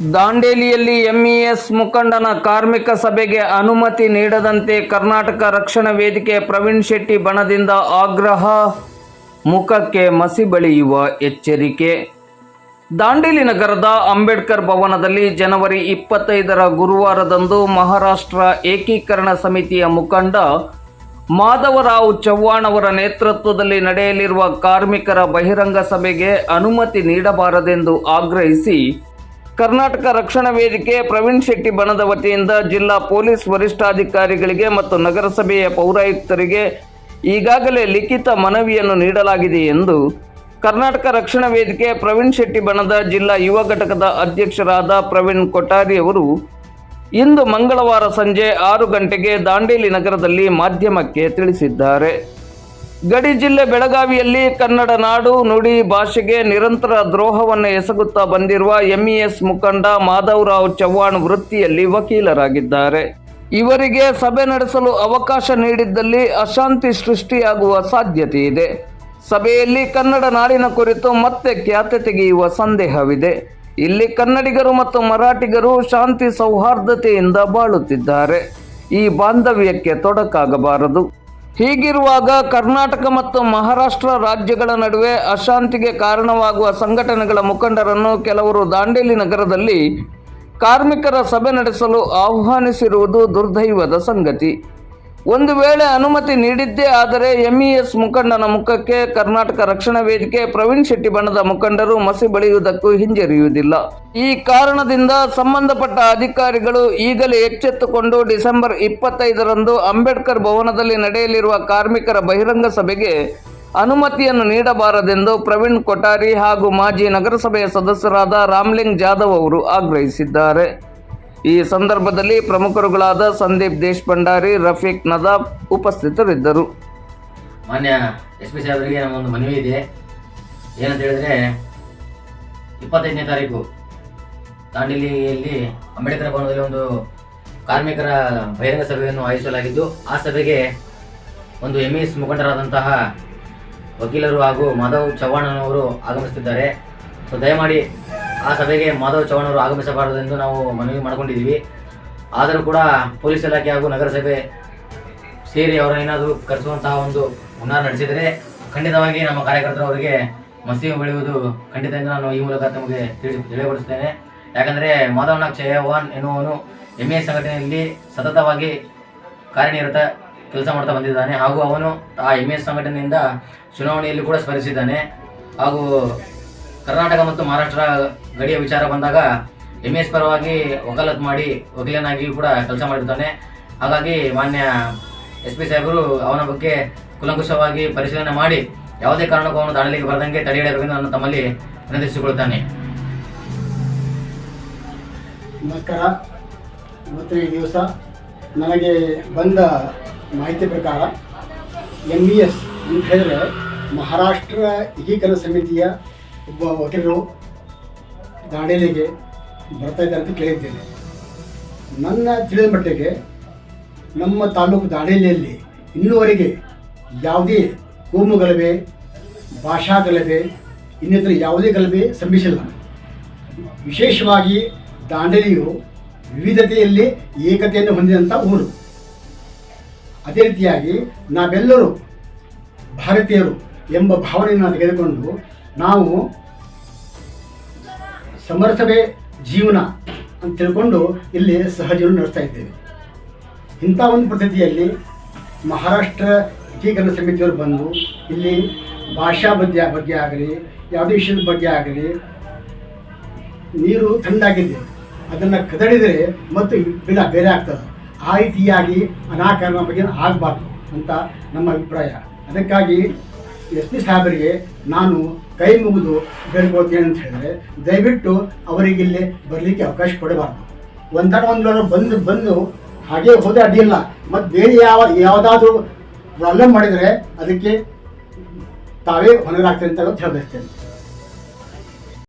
ದಾಂಡೇಲಿಯಲ್ಲಿ MES ಮುಖಂಡನ ಕಾರ್ಮಿಕ ಸಭೆಗೆ ಅನುಮತಿ ನೀಡದಂತೆ ಕರ್ನಾಟಕ ರಕ್ಷಣಾ ವೇದಿಕೆ ಪ್ರವೀಣ್ ಶೆಟ್ಟಿ ಬಣದಿಂದ ಆಗ್ರಹ. ಮುಖಕ್ಕೆ ಮಸಿ ಬಳಿಯುವ ಎಚ್ಚರಿಕೆ. ದಾಂಡೇಲಿ ನಗರದ ಅಂಬೇಡ್ಕರ್ ಭವನದಲ್ಲಿ ಜನವರಿ ಇಪ್ಪತ್ತೈದರ ಗುರುವಾರದಂದು ಮಹಾರಾಷ್ಟ್ರ ಏಕೀಕರಣ ಸಮಿತಿಯ ಮುಖಂಡ ಮಾಧವರಾವ್ ಚವ್ಹಾಣ್ ಅವರ ನೇತೃತ್ವದಲ್ಲಿ ನಡೆಯಲಿರುವ ಕಾರ್ಮಿಕರ ಬಹಿರಂಗ ಸಭೆಗೆ ಅನುಮತಿ ನೀಡಬಾರದೆಂದು ಆಗ್ರಹಿಸಿ ಕರ್ನಾಟಕ ರಕ್ಷಣಾ ವೇದಿಕೆ ಪ್ರವೀಣ್ ಶೆಟ್ಟಿ ಬಣದ ವತಿಯಿಂದ ಜಿಲ್ಲಾ ಪೊಲೀಸ್ ವರಿಷ್ಠಾಧಿಕಾರಿಗಳಿಗೆ ಮತ್ತು ನಗರಸಭೆಯ ಪೌರಾಯುಕ್ತರಿಗೆ ಈಗಾಗಲೇ ಲಿಖಿತ ಮನವಿಯನ್ನು ನೀಡಲಾಗಿದೆ ಎಂದು ಕರ್ನಾಟಕ ರಕ್ಷಣಾ ವೇದಿಕೆ ಪ್ರವೀಣ್ ಶೆಟ್ಟಿ ಬಣದ ಜಿಲ್ಲಾ ಯುವ ಘಟಕದ ಅಧ್ಯಕ್ಷರಾದ ಪ್ರವೀಣ್ ಕೊಠಾರಿ ಅವರು ಇಂದು ಮಂಗಳವಾರ ಸಂಜೆ ಆರು ಗಂಟೆಗೆ ದಾಂಡೇಲಿ ನಗರದಲ್ಲಿ ಮಾಧ್ಯಮಕ್ಕೆ ತಿಳಿಸಿದ್ದಾರೆ. ಗಡಿ ಜಿಲ್ಲೆ ಬೆಳಗಾವಿಯಲ್ಲಿ ಕನ್ನಡ ನಾಡು ನುಡಿ ಭಾಷೆಗೆ ನಿರಂತರ ದ್ರೋಹವನ್ನು ಎಸಗುತ್ತಾ ಬಂದಿರುವ ಎಂಇಎಸ್ ಮುಖಂಡ ಮಾಧವರಾವ್ ಚವ್ಹಾಣ್ ವೃತ್ತಿಯಲ್ಲಿ ವಕೀಲರಾಗಿದ್ದಾರೆ. ಇವರಿಗೆ ಸಭೆ ನಡೆಸಲು ಅವಕಾಶ ನೀಡಿದ್ದಲ್ಲಿ ಅಶಾಂತಿ ಸೃಷ್ಟಿಯಾಗುವ ಸಾಧ್ಯತೆ ಇದೆ. ಸಭೆಯಲ್ಲಿ ಕನ್ನಡ ನಾಡಿನ ಕುರಿತು ಮತ್ತೆ ಖ್ಯಾತೆ ತೆಗೆಯುವ ಸಂದೇಹವಿದೆ. ಇಲ್ಲಿ ಕನ್ನಡಿಗರು ಮತ್ತು ಮರಾಠಿಗರು ಶಾಂತಿ ಸೌಹಾರ್ದತೆಯಿಂದ ಬಾಳುತ್ತಿದ್ದಾರೆ. ಈ ಬಾಂಧವ್ಯಕ್ಕೆ ತೊಡಕಾಗಬಾರದು. ಹೀಗಿರುವಾಗ ಕರ್ನಾಟಕ ಮತ್ತು ಮಹಾರಾಷ್ಟ್ರ ರಾಜ್ಯಗಳ ನಡುವೆ ಅಶಾಂತಿಗೆ ಕಾರಣವಾಗುವ ಸಂಘಟನೆಗಳ ಮುಖಂಡರನ್ನು ಕೆಲವರು ದಾಂಡೇಲಿ ನಗರದಲ್ಲಿ ಕಾರ್ಮಿಕರ ಸಭೆ ನಡೆಸಲು ಆಹ್ವಾನಿಸಿರುವುದು ದುರ್ದೈವದ ಸಂಗತಿ. ಒಂದು ವೇಳೆ ಅನುಮತಿ ನೀಡಿದ್ದೇ ಆದರೆ ಎಂಇಎಸ್ ಮುಖಂಡನ ಮುಖಕ್ಕೆ ಕರ್ನಾಟಕ ರಕ್ಷಣಾ ವೇದಿಕೆ ಪ್ರವೀಣ್ ಶೆಟ್ಟಿ ಬಣದ ಮುಖಂಡರು ಮಸಿ ಬಳಿಯುವುದಕ್ಕೂ ಹಿಂಜರಿಯುವುದಿಲ್ಲ. ಈ ಕಾರಣದಿಂದ ಸಂಬಂಧಪಟ್ಟ ಅಧಿಕಾರಿಗಳು ಈಗಲೇ ಎಚ್ಚೆತ್ತುಕೊಂಡು ಡಿಸೆಂಬರ್ ಇಪ್ಪತ್ತೈದರಂದು ಅಂಬೇಡ್ಕರ್ ಭವನದಲ್ಲಿ ನಡೆಯಲಿರುವ ಕಾರ್ಮಿಕರ ಬಹಿರಂಗ ಸಭೆಗೆ ಅನುಮತಿಯನ್ನು ನೀಡಬಾರದೆಂದು ಪ್ರವೀಣ್ ಕೊಠಾರಿ ಹಾಗೂ ಮಾಜಿ ನಗರಸಭೆಯ ಸದಸ್ಯರಾದ ರಾಮ್ಲಿಂಗ್ ಜಾಧವ್ ಅವರು ಆಗ್ರಹಿಸಿದ್ದಾರೆ. ಈ ಸಂದರ್ಭದಲ್ಲಿ ಪ್ರಮುಖರುಗಳಾದ ಸಂದೀಪ್ ದೇಶಭಂಡಾರಿ ರಫೀಕ್ ನದಾಬ್ ಉಪಸ್ಥಿತರಿದ್ದರು. ಮಾನ್ಯ ಎಸ್ ಪಿ ಸಾಹೇಬರಿಗೆ ನಮ್ಮ ಒಂದು ಮನವಿ ಇದೆ. ಏನಂತ ಹೇಳಿದ್ರೆ, ಇಪ್ಪತ್ತೈದನೇ ತಾರೀಕು ದಾಂಡಿಲಿಯಲ್ಲಿ ಅಂಬೇಡ್ಕರ್ ಭವನದಲ್ಲಿ ಒಂದು ಕಾರ್ಮಿಕರ ಬಹಿರಂಗ ಸಭೆಯನ್ನು ಆಯೋಜಿಸಲಾಗಿದ್ದು, ಆ ಸಭೆಗೆ ಒಂದು ಎಂ ಎಸ್ ಮುಖಂಡರಾದಂತಹ ವಕೀಲರು ಹಾಗೂ ಮಾಧವ್ ಚವ್ಹಾಣ್ ಅವರು ಆಗಮಿಸುತ್ತಿದ್ದಾರೆ. ಸೊ, ದಯಮಾಡಿ ಆ ಸಭೆಗೆ ಮಾಧವ ಚೌಹಾಣ್ ಅವರು ಆಗಮಿಸಬಾರದೆಂದು ನಾವು ಮನವಿ ಮಾಡಿಕೊಂಡಿದ್ದೀವಿ. ಆದರೂ ಕೂಡ ಪೊಲೀಸ್ ಇಲಾಖೆ ಹಾಗೂ ನಗರಸಭೆ ಸೇರಿ ಅವರ ಏನಾದರೂ ಕರೆಸುವಂತಹ ಒಂದು ಹುನ್ನಾರ ನಡೆಸಿದರೆ ಖಂಡಿತವಾಗಿ ನಮ್ಮ ಕಾರ್ಯಕರ್ತರು ಅವರಿಗೆ ಮಸೀವು ಬೆಳೆಯುವುದು ಖಂಡಿತ ಎಂದು ನಾನು ಈ ಮೂಲಕ ತಮಗೆ ತಿಳಿ ತಿಳಿಯಪಡಿಸುತ್ತೇನೆ ಯಾಕಂದರೆ ಮಾಧವನಾಥ್ ಚೌಹಾಣ್ ಎನ್ನುವನು ಎಂ ಎ ಸಂಘಟನೆಯಲ್ಲಿ ಸತತವಾಗಿ ಕಾರ್ಯನಿರತ ಕೆಲಸ ಮಾಡ್ತಾ ಬಂದಿದ್ದಾನೆ ಹಾಗೂ ಅವನು ಆ ಎಂ ಎಸ್ ಸಂಘಟನೆಯಿಂದ ಚುನಾವಣೆಯಲ್ಲಿ ಕೂಡ ಸ್ಪರ್ಧಿಸಿದ್ದಾನೆ ಹಾಗೂ ಕರ್ನಾಟಕ ಮತ್ತು ಮಹಾರಾಷ್ಟ್ರ ಗಡಿಯ ವಿಚಾರ ಬಂದಾಗ ಎಂ ಎಸ್ ಪರವಾಗಿ ವಕಾಲತ್ ಮಾಡಿ ವಕೀಲನಾಗಿಯೂ ಕೂಡ ಕೆಲಸ ಮಾಡಿರ್ತಾನೆ. ಹಾಗಾಗಿ ಮಾನ್ಯ ಎಸ್ ಪಿ ಸಾಹೇಬರು ಅವನ ಬಗ್ಗೆ ಕುಲಂಕುಷವಾಗಿ ಪರಿಶೀಲನೆ ಮಾಡಿ ಯಾವುದೇ ಕಾರಣಕ್ಕೂ ಅವನು ದಾಳಿಗೆ ಬರದಂಗೆ ತಡೆ ನಾನು ತಮ್ಮಲ್ಲಿ ವಿನಂತಿಸಿಕೊಳ್ಳುತ್ತಾನೆ ನಮಸ್ಕಾರ. ಇವತ್ತಿನ ದಿವಸ ನನಗೆ ಬಂದ ಮಾಹಿತಿ ಪ್ರಕಾರ ಎಂ ಬಿ ಎಸ್ ಅಂತ ಹೇಳಿದ್ರೆ ಮಹಾರಾಷ್ಟ್ರ ಏಕೀಕರಣ ಸಮಿತಿಯ ಒಬ್ಬ ವಕೀಲರು ದಾಂಡೇಲಿಗೆ ಬರ್ತಾ ಇದ್ದಾರೆ ಅಂತ ಕೇಳಿದ್ದೇನೆ. ನನ್ನ ತಿಳಿದ ಮಟ್ಟಿಗೆ ನಮ್ಮ ತಾಲೂಕು ದಾಂಡೇಲಿಯಲ್ಲಿ ಇನ್ನೂವರೆಗೆ ಯಾವುದೇ ಕೋಮು ಗಲಭೆ, ಭಾಷಾ ಗಲಭೆ, ಇನ್ನಿತರ ಯಾವುದೇ ಗಲಭೆ ಸಂಭವಿಸಿಲ್ಲ. ವಿಶೇಷವಾಗಿ ದಾಂಡೇಲಿಯು ವಿವಿಧತೆಯಲ್ಲಿ ಏಕತೆಯನ್ನು ಹೊಂದಿದಂಥ ಊರು. ಅದೇ ರೀತಿಯಾಗಿ ನಾವೆಲ್ಲರೂ ಭಾರತೀಯರು ಎಂಬ ಭಾವನೆಯನ್ನು ತೆಗೆದುಕೊಂಡು ನಾವು ಸಮರಸಭೆ ಜೀವನ ಅಂತ ತಿಳ್ಕೊಂಡು ಇಲ್ಲಿ ಸಹಜೀವನ ನಡೆಸ್ತಾ ಇದ್ದೇವೆ. ಇಂಥ ಒಂದು ಪದ್ಧತಿಯಲ್ಲಿ ಮಹಾರಾಷ್ಟ್ರ ಏಕೀಕರಣ ಸಮಿತಿಯವರು ಬಂದು ಇಲ್ಲಿ ಭಾಷಾ ಬಗ್ಗೆ ಬಗ್ಗೆ ಆಗಲಿ, ಯಾವುದೇ ವಿಷಯದ ಬಗ್ಗೆ ಆಗಲಿ ನೀರು ತಣ್ಣಾಗಿದೆ ಅದನ್ನು ಕದಡಿದರೆ ಮತ್ತು ಬಿಲ ಬೇರೆ ಆಗ್ತದೆ. ಆ ರೀತಿಯಾಗಿ ಅನಾಕಾರಣ ಬಗ್ಗೆ ಆಗಬಾರ್ದು ಅಂತ ನಮ್ಮ ಅಭಿಪ್ರಾಯ. ಅದಕ್ಕಾಗಿ ಎಸ್ ಪಿ ಸಾಹೇಬರಿಗೆ ನಾನು ಕೈ ಮುಗಿದು ಬೇಡ್ಕೊಳ್ತೇನೆ ಅಂತ ಹೇಳಿದ್ರೆ ದಯವಿಟ್ಟು ಅವರಿಗೆ ಇಲ್ಲಿ ಬರಲಿಕ್ಕೆ ಅವಕಾಶ ಕೊಡಬಾರ್ದು. ಒಂದರ ಒಂದು ಬಂದು ಬಂದು ಹಾಗೆ ಹೋದ್ರೆ ಅಡ್ಡಿಲ್ಲ ಮತ್ತು ಬೇರೆ ಯಾವ, ಯಾವುದಾದ್ರೂ ಪ್ರಾಬ್ಲಮ್ ಮಾಡಿದರೆ ಅದಕ್ಕೆ ತಾವೇ ಹೊಣೆಗಾಗ್ತೇನೆ ಅಂತ ಹೇಳಬಯಸ್ತೇನೆ.